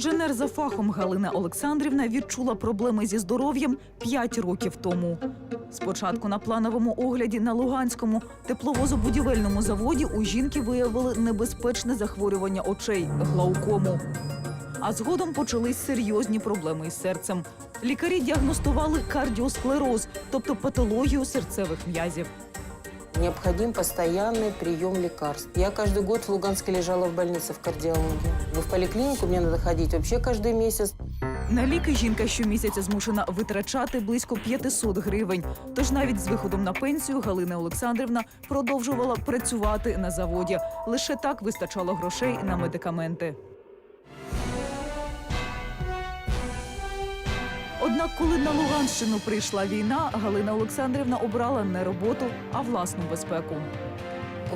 Інженер за фахом Галина Олександрівна відчула проблеми зі здоров'ям 5 років тому. Спочатку на плановому огляді на Луганському тепловозобудівельному заводі у жінки виявили небезпечне захворювання очей глаукому. А згодом почались серйозні проблеми із серцем. Лікарі діагностували кардіосклероз, тобто патологію серцевих м'язів. Необходим постоянный прием лекарств. Я каждый год в Луганске лежала в больнице в кардиологии. Но в поликлинику мне надо ходить вообще каждый месяц. На ліки жінка щомісяця змушена витрачати близько 500 гривень. Тож навіть з виходом на пенсію Галина Олександрівна продовжувала працювати на заводі. Лише так вистачало грошей на медикаменти. Однак, коли на Луганщину прийшла війна, Галина Олександрівна обрала не роботу, а власну безпеку.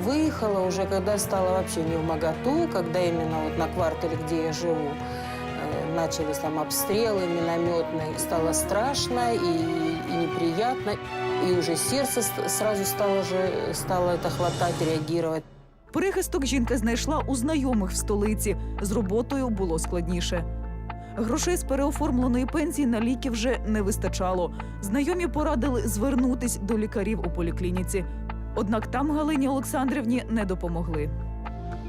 Выехала уже, когда стало вообще не в моготу, когда именно вот на квартале, где я живу, э, начались там обстрелы минометные. Стало страшно и, и неприятно. И уже сердце с- сразу стало, же, стало это хватать, реагировать. Прихисток жінка знайшла у знайомих в столиці. З роботою було складніше. Грошей з переоформленої пенсії на ліки вже не вистачало. Знайомі порадили звернутись до лікарів у поліклініці. Однак там Галині Олександрівні не допомогли.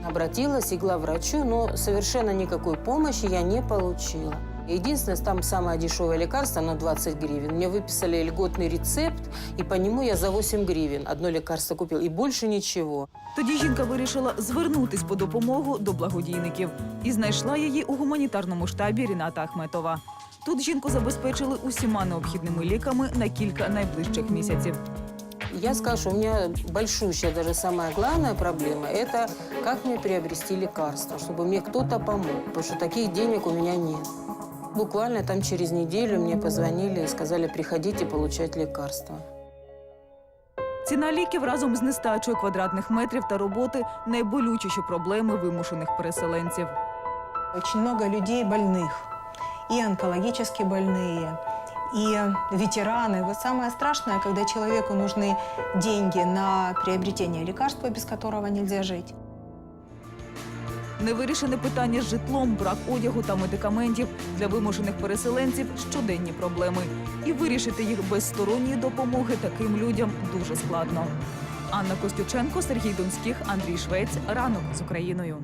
Обратилась и главврачу, но совершенно никакой помощи я не получила. Единственное, там самое дешевое лекарство, оно 20 гривен. Мне выписали льготный рецепт, и по нему я за 8 гривен одно лекарство купил, и больше ничего. Тоді жінка вирішила звернутись по допомогу до благодійників і знайшла її у гуманітарному штабі Ріната Ахметова. Тут жінку забезпечили усіма необхідними ліками на кілька найближчих місяців. Я скажу, что у меня большущая, даже самая главная проблема – это как мне приобрести лекарства, чтобы мне кто-то помог, потому что таких денег у меня нет. Буквально там через неделю мне позвонили и сказали, приходите получать лекарства. Ціна ліків разом з нестачою квадратних метрів та роботи найболючіші проблеми вимушених переселенців. Очень много людей больных, и онкологически больные, и ветераны. Вот самое страшное, когда человеку нужны деньги на приобретение лекарства, без которого нельзя жить. Невирішене питання з житлом, брак одягу та медикаментів для вимушених переселенців щоденні проблеми. І вирішити їх без сторонньої допомоги таким людям дуже складно. Анна Костюченко, Сергій Донських, Андрій Швець. Ранок з Україною.